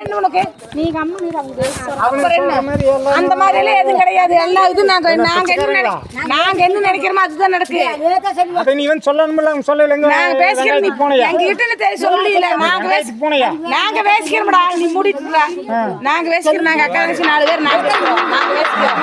உனக்கு? நீர் அவங்க? அந்த மாதிரி எல்லாம் எதுவும் கிடையாது. எல்லா இது நாங்க நாங்க என்ன நாங்க என்ன நினைக்கிறோமோ அதுதான் நடக்கு. நீ வந்து சொல்லணும்ல அவங்க சொல்லலைங்க நாங்க பேசிக்கிறோம். நீ போனையா? எங்க கிட்ட தெரிய சொல்லல நாங்க பேசி போனையா? நாங்க பேசிக்கிறோம்டா நீ மூடிட்டுடா நாங்க பேசிக்கிறோம். நாங்க அக்கா தங்கச்சி நாலு பேர் நாங்க பேசிக்கிறோம். நாங்க பேசிக்கிறோம்.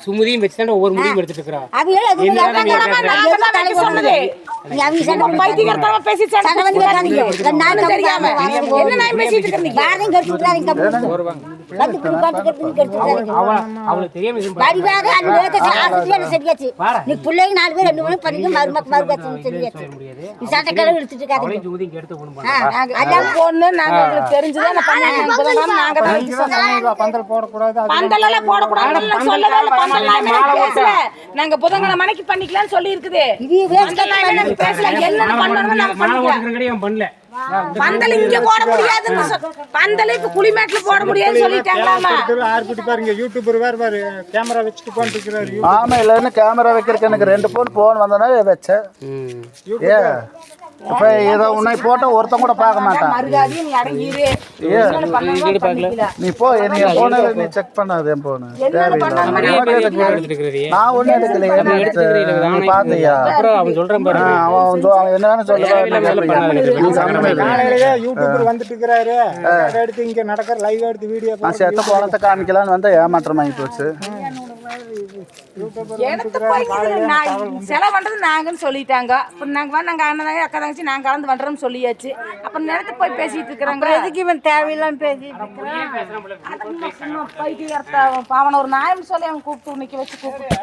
சுமதியும் வச்சு தான் ஒவ்வொரு முடிவு எடுத்துட்டு இருக்கிறா அவங்க சண்டை பைத்தியக்காரத்தனமா பேசி சண்டை சண்டை வந்து போட்டுக்காதீங்க. வைக்காதீங்க. நான் ஒண்ணும் தெரியாம தப்பு என்ன நான் பேசிட்டு இருக்கீங்க பாரதியும் கெடுத்து விட்றாங்க வந்து குடுப்பாட்டு கெடுத்து கெடுத்து விட்றாங்க அவ அவளுக்கு தெரியாம எதுவும் வடிவாக அந்த நேரத்தை ஆஸ்பத்திரி என்ன சரியாச்சு நீ பிள்ளைங்க நாலு பேர் ரெண்டு மணி பண்ணிக்க மருமக்கு மருகாச்சு சரியாச்சு நீ சட்டை கிளவு எடுத்துட்டு இருக்காதீங்க அவளையும் சுமதியும் கெடுத்து ஒண்ணு நாங்க அதான் பொண்ணு நாங்க உங்களுக்கு தெரிஞ்சுதான் போடக்கூடாது என்ன பேசல. நாங்க புதன்கிழமை மணிக்கு பண்ணிக்கலாம்னு சொல்லி இருக்குது என்ன பேசல? என்னென்ன பண்ணணுமோ நாங்க மாலை பண்ணிக்கலாம். ஓட்டுக்கிற கிடையாது பண்ணல. பந்தல் இங்க போட முடியாதுன்னு சொ- பந்தல் இப்ப குளிமேட்டுல போட முடியாதுன்னு சொல்லிட்டாங்களாமா? பாருங்க. யூடியூபர் வேறு பாரு. கேமரா வச்சுட்டு போட்டுருக்கிறாரு ஆமா இல்லைன்னு கேமரா வைக்கிறதுக்கு எனக்கு ரெண்டு ஃபோன் ஃபோன் வந்தனால வச்சேன். ஏ அப்ப இதை உன்னை போட்டா ஒருத்தன் கூட பார்க்க மாட்டான். நீ போ நீ போன நீ செக் பண்ணாது என் போன நான் ஒண்ணும் எடுக்கலையே. நீ அப்புறம் அவன் பாரு. அவன் சொ- அவன் என்னன்னு. சொல்லுவான் யூடியூபர் வந்துட்டு இருக்கிறாரு. அதை எடுத்து இங்க நடக்கிற லைவ் எடுத்து வீடியோ நான் செத்த போனத்தை காமிக்கலான்னு வந்தா ஏமாற்றம் ஆகி போச்சு எடுத்து போய் இதுல நான் செலவு பண்றது நாங்கன்னு சொல்லிட்டாங்க. அப்புறம் நாங்க வா நாங்க அண்ணன் அக்கா தங்கச்சி நாங்க கலந்து பண்றோம்னு சொல்லியாச்சு. அப்புறம் நேரத்து போய் பேசிட்டு இருக்கிறாங்க. எதுக்கு இவன் தேவையில்லாம பேசிட்டு பாவன ஒரு நாயம் சொல்லி அவன் கூப்பிட்டு நிக்க வச்சு கூப்பிட்டு